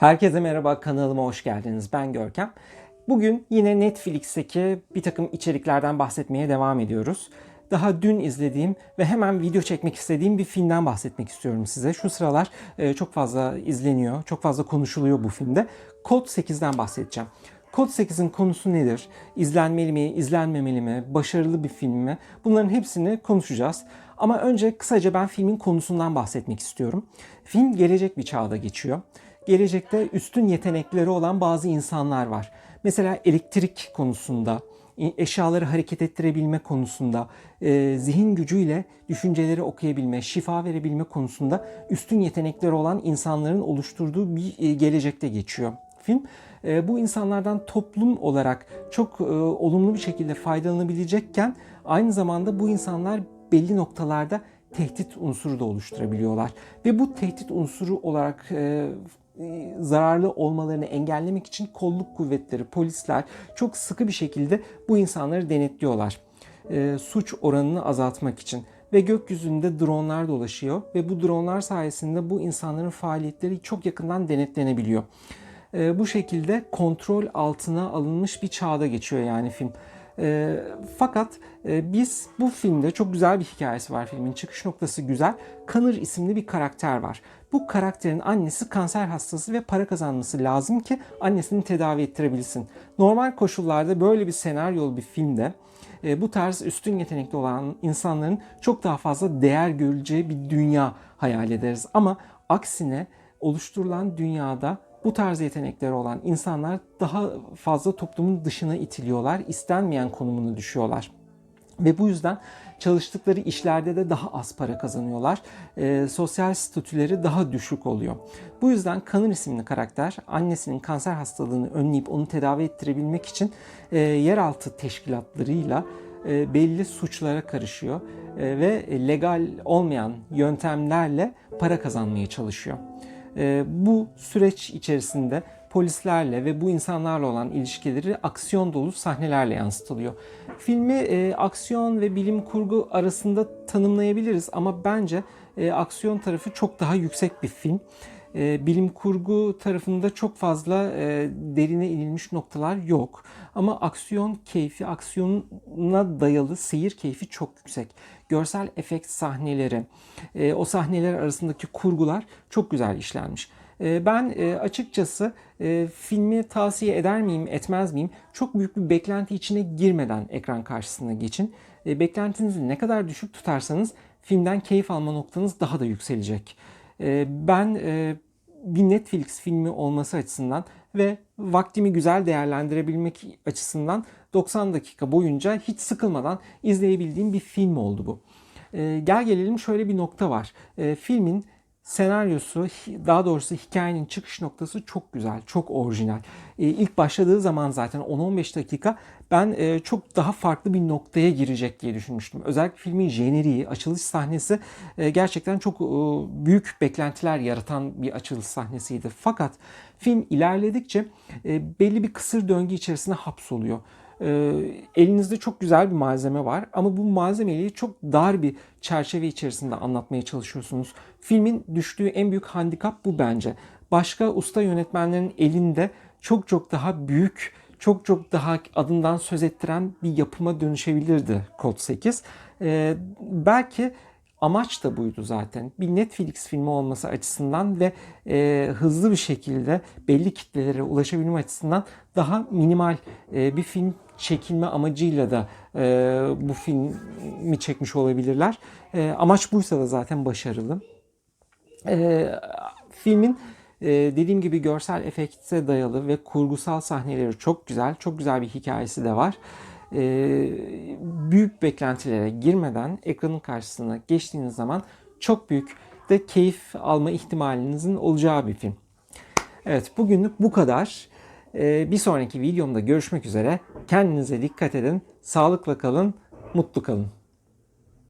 Herkese merhaba kanalıma hoş geldiniz. Ben Görkem. Bugün yine Netflix'teki bir takım içeriklerden bahsetmeye devam ediyoruz. Daha dün izlediğim ve hemen video çekmek istediğim bir filmden bahsetmek istiyorum size. Şu sıralar e, çok fazla izleniyor, çok fazla konuşuluyor bu filmde. Kod 8'den bahsedeceğim. Kod 8'in konusu nedir? İzlenmeli mi, izlenmemeli mi? Başarılı bir film mi? Bunların hepsini konuşacağız. Ama önce kısaca ben filmin konusundan bahsetmek istiyorum. Film gelecek bir çağda geçiyor gelecekte üstün yetenekleri olan bazı insanlar var. Mesela elektrik konusunda, eşyaları hareket ettirebilme konusunda, e, zihin gücüyle düşünceleri okuyabilme, şifa verebilme konusunda üstün yetenekleri olan insanların oluşturduğu bir e, gelecekte geçiyor film. E, bu insanlardan toplum olarak çok olumlu bir şekilde faydalanabilecekken aynı zamanda bu insanlar belli noktalarda tehdit unsuru da oluşturabiliyorlar. Ve bu tehdit unsuru olarak e, zararlı olmalarını engellemek için kolluk kuvvetleri, polisler çok sıkı bir şekilde bu insanları denetliyorlar. E, suç oranını azaltmak için ve gökyüzünde dronlar dolaşıyor ve bu dronlar sayesinde bu insanların faaliyetleri çok yakından denetlenebiliyor. E, bu şekilde kontrol altına alınmış bir çağda geçiyor yani film. E, fakat e, biz bu filmde çok güzel bir hikayesi var filmin. Çıkış noktası güzel. Kanır isimli bir karakter var. Bu karakterin annesi kanser hastası ve para kazanması lazım ki annesini tedavi ettirebilsin. Normal koşullarda böyle bir senaryolu bir filmde e, bu tarz üstün yetenekli olan insanların çok daha fazla değer görüleceği bir dünya hayal ederiz. Ama aksine oluşturulan dünyada bu tarz yetenekleri olan insanlar daha fazla toplumun dışına itiliyorlar, istenmeyen konumunu düşüyorlar. Ve bu yüzden çalıştıkları işlerde de daha az para kazanıyorlar. E, sosyal statüleri daha düşük oluyor. Bu yüzden Kanır isimli karakter annesinin kanser hastalığını önleyip onu tedavi ettirebilmek için e, yeraltı teşkilatlarıyla e, belli suçlara karışıyor e, ve legal olmayan yöntemlerle para kazanmaya çalışıyor. E, bu süreç içerisinde polislerle ve bu insanlarla olan ilişkileri aksiyon dolu sahnelerle yansıtılıyor. Filmi e, aksiyon ve bilim kurgu arasında tanımlayabiliriz ama bence e, aksiyon tarafı çok daha yüksek bir film. E, bilim kurgu tarafında çok fazla e, derine inilmiş noktalar yok. Ama aksiyon keyfi, aksiyona dayalı seyir keyfi çok yüksek. Görsel efekt sahneleri, e, o sahneler arasındaki kurgular çok güzel işlenmiş. Ee, ben e, açıkçası e, filmi tavsiye eder miyim, etmez miyim? Çok büyük bir beklenti içine girmeden ekran karşısına geçin. E, beklentinizi ne kadar düşük tutarsanız filmden keyif alma noktanız daha da yükselecek. Ben bir Netflix filmi olması açısından ve vaktimi güzel değerlendirebilmek açısından 90 dakika boyunca hiç sıkılmadan izleyebildiğim bir film oldu bu. Gel gelelim şöyle bir nokta var. Filmin senaryosu daha doğrusu hikayenin çıkış noktası çok güzel, çok orijinal. E, ilk başladığı zaman zaten 10-15 dakika ben e, çok daha farklı bir noktaya girecek diye düşünmüştüm. Özellikle filmin jeneriği, açılış sahnesi e, gerçekten çok e, büyük beklentiler yaratan bir açılış sahnesiydi. Fakat film ilerledikçe belli bir kısır döngü içerisine hapsoluyor e, elinizde çok güzel bir malzeme var ama bu malzemeyi çok dar bir çerçeve içerisinde anlatmaya çalışıyorsunuz. Filmin düştüğü en büyük handikap bu bence. Başka usta yönetmenlerin elinde çok çok daha büyük, çok çok daha adından söz ettiren bir yapıma dönüşebilirdi Kod 8. Ee, belki amaç da buydu zaten. Bir Netflix filmi olması açısından ve e, hızlı bir şekilde belli kitlelere ulaşabilme açısından daha minimal e, bir film çekilme amacıyla da e, bu filmi çekmiş olabilirler. E, amaç buysa da zaten başarılı. E, filmin e, dediğim gibi görsel efekte dayalı ve kurgusal sahneleri çok güzel. Çok güzel bir hikayesi de var. E, büyük beklentilere girmeden ekranın karşısına geçtiğiniz zaman çok büyük de keyif alma ihtimalinizin olacağı bir film. Evet bugünlük bu kadar. Ee, bir sonraki videomda görüşmek üzere. Kendinize dikkat edin. Sağlıkla kalın, mutlu kalın.